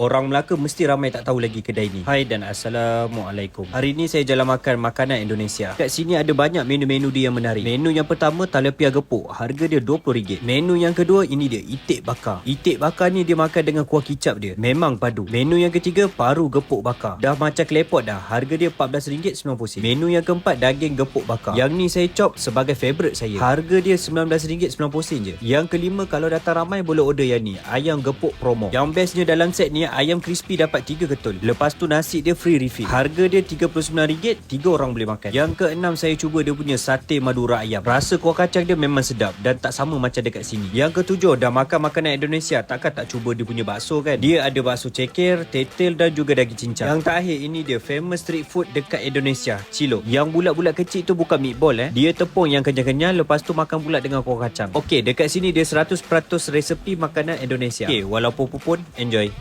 Orang Melaka mesti ramai tak tahu lagi kedai ni. Hai dan Assalamualaikum. Hari ni saya jalan makan makanan Indonesia. Kat sini ada banyak menu-menu dia yang menarik. Menu yang pertama talepia gepuk. Harga dia RM20. Menu yang kedua ini dia itik bakar. Itik bakar ni dia makan dengan kuah kicap dia. Memang padu. Menu yang ketiga paru gepuk bakar. Dah macam klepot dah. Harga dia RM14.90. Menu yang keempat daging gepuk bakar. Yang ni saya chop sebagai favourite saya. Harga dia RM19.90 je. Yang kelima kalau datang ramai boleh order yang ni. Ayam gepuk promo. Yang bestnya dalam set ni ayam crispy dapat 3 ketul. Lepas tu nasi dia free refill. Harga dia RM39, 3 orang boleh makan. Yang keenam saya cuba dia punya sate madura ayam. Rasa kuah kacang dia memang sedap dan tak sama macam dekat sini. Yang ketujuh dah makan makanan Indonesia takkan tak cuba dia punya bakso kan. Dia ada bakso ceker, tetel dan juga daging cincang. Yang terakhir ini dia famous street food dekat Indonesia, Cilo. Yang bulat-bulat kecil tu bukan meatball eh. Dia tepung yang kenyal-kenyal lepas tu makan bulat dengan kuah kacang. Okey, dekat sini dia 100% resepi makanan Indonesia. Okey, walaupun pun enjoy.